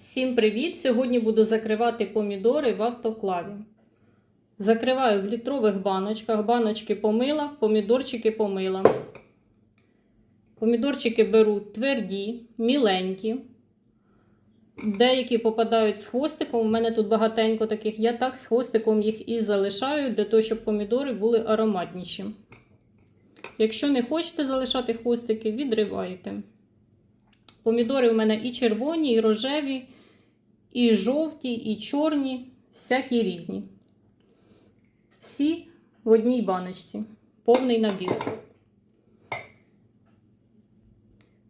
Всім привіт! Сьогодні буду закривати помідори в автоклаві. Закриваю в літрових баночках. Баночки помила, помідорчики помила. Помідорчики беру тверді, міленькі. Деякі попадають з хвостиком. У мене тут багатенько таких. Я так з хвостиком їх і залишаю, для того, щоб помідори були ароматніші. Якщо не хочете залишати хвостики, відриваєте. Помідори у мене і червоні, і рожеві, і жовті, і чорні, всякі різні. Всі в одній баночці. Повний набір.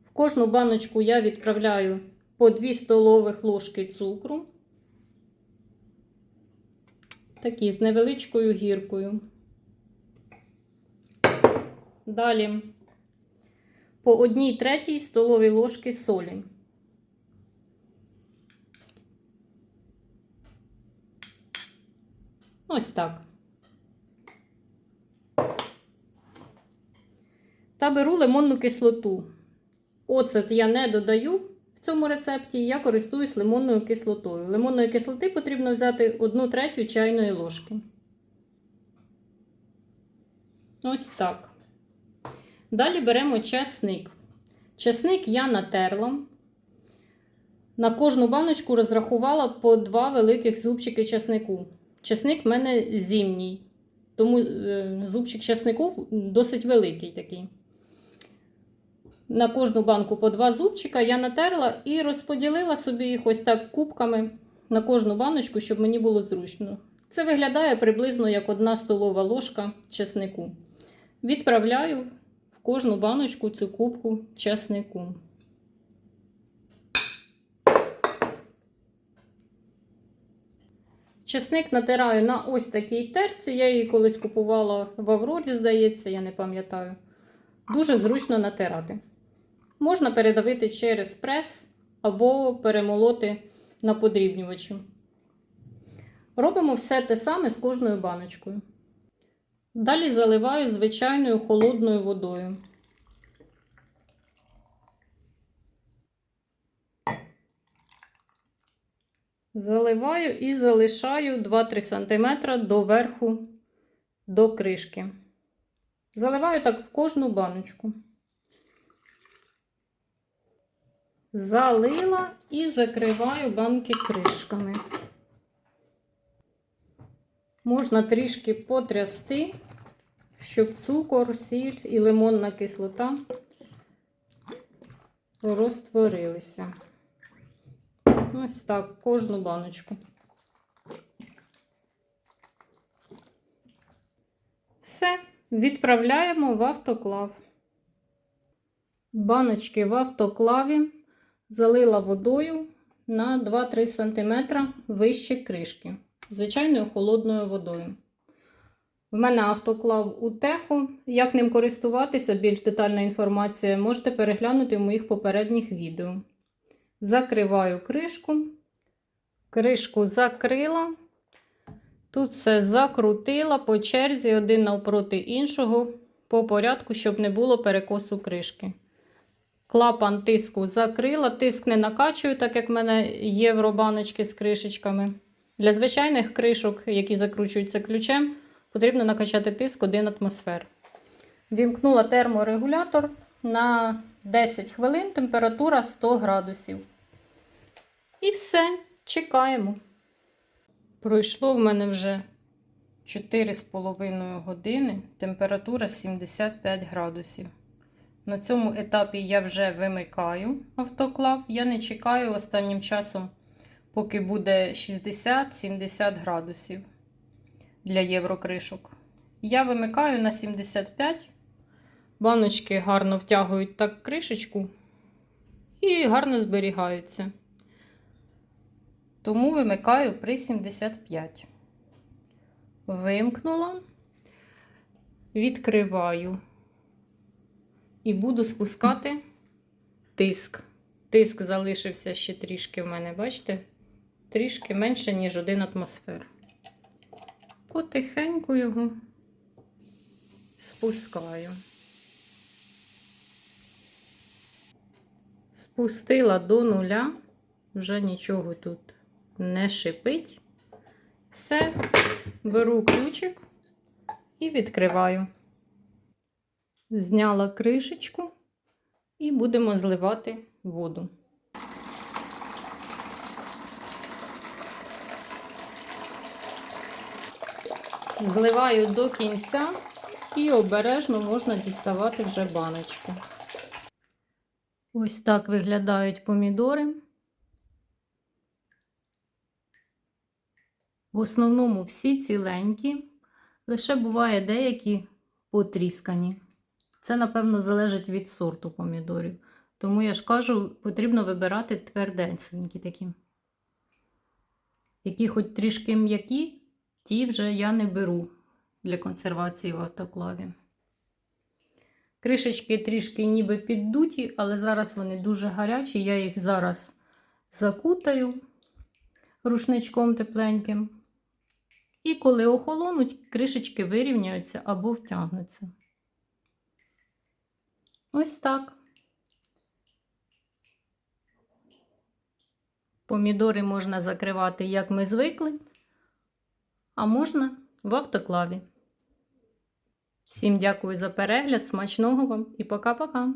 В кожну баночку я відправляю по 2 столових ложки цукру. Такі з невеличкою гіркою. Далі по 1 третій столовій ложки солі. Ось так. Та беру лимонну кислоту. Оцет я не додаю в цьому рецепті, я користуюсь лимонною кислотою. Лимонної кислоти потрібно взяти 1 третю чайної ложки. Ось так. Далі беремо чесник. Чесник я натерла. На кожну баночку розрахувала по два великих зубчики чеснику. Чесник в мене зимній, тому е, зубчик чеснику досить великий такий. На кожну банку по два зубчика я натерла і розподілила собі їх ось так кубками на кожну баночку, щоб мені було зручно. Це виглядає приблизно як одна столова ложка чеснику. Відправляю кожну баночку цю кубку чеснику. Чесник натираю на ось такій терці. Я її колись купувала в Аврорі, здається, я не пам'ятаю. Дуже зручно натирати. Можна передавити через прес або перемолоти на подрібнювачі. Робимо все те саме з кожною баночкою. Далі заливаю звичайною холодною водою. Заливаю і залишаю 2-3 см до верху до кришки. Заливаю так в кожну баночку. Залила і закриваю банки кришками. Можна трішки потрясти, щоб цукор, сіль і лимонна кислота розтворилися. Ось так, кожну баночку. Все, відправляємо в автоклав. Баночки в автоклаві залила водою на 2-3 см вище кришки. Звичайною холодною водою. В мене автоклав у теху. Як ним користуватися, більш детальна інформація можете переглянути в моїх попередніх відео. Закриваю кришку, кришку закрила. Тут все закрутила по черзі один навпроти іншого, по порядку, щоб не було перекосу кришки. Клапан тиску закрила, тиск не накачую, так як в мене євробаночки з кришечками. Для звичайних кришок, які закручуються ключем, потрібно накачати тиск 1 атмосфер. Вімкнула терморегулятор на 10 хвилин, температура 100 градусів. І все, чекаємо. Пройшло в мене вже 4,5 години, температура 75 градусів. На цьому етапі я вже вимикаю автоклав. Я не чекаю останнім часом, поки буде 60-70 градусів для єврокришок. Я вимикаю на 75. Баночки гарно втягують так кришечку і гарно зберігаються. Тому вимикаю при 75. Вимкнула, відкриваю і буду спускати тиск. Тиск залишився ще трішки в мене, бачите? Трішки менше, ніж 1 атмосфер. Потихеньку його спускаю. Спустила до нуля. вже нічого тут не шипить. Все, беру ключик і відкриваю. Зняла кришечку і будемо зливати воду. Зливаю до кінця і обережно можна діставати вже баночку. Ось так виглядають помідори. В основному всі ціленькі, лише буває деякі потріскані. Це, напевно, залежить від сорту помідорів. Тому я ж кажу, потрібно вибирати тверденькі такі. Які хоч трішки м'які, ті вже я не беру для консервації в автоклаві. Кришечки трішки ніби піддуті, але зараз вони дуже гарячі. Я їх зараз закутаю рушничком тепленьким. І коли охолонуть, кришечки вирівняються або втягнуться. Ось так. Помідори можна закривати, як ми звикли, а можна в автоклаві. Всім дякую за перегляд, смачного вам і пока-пока!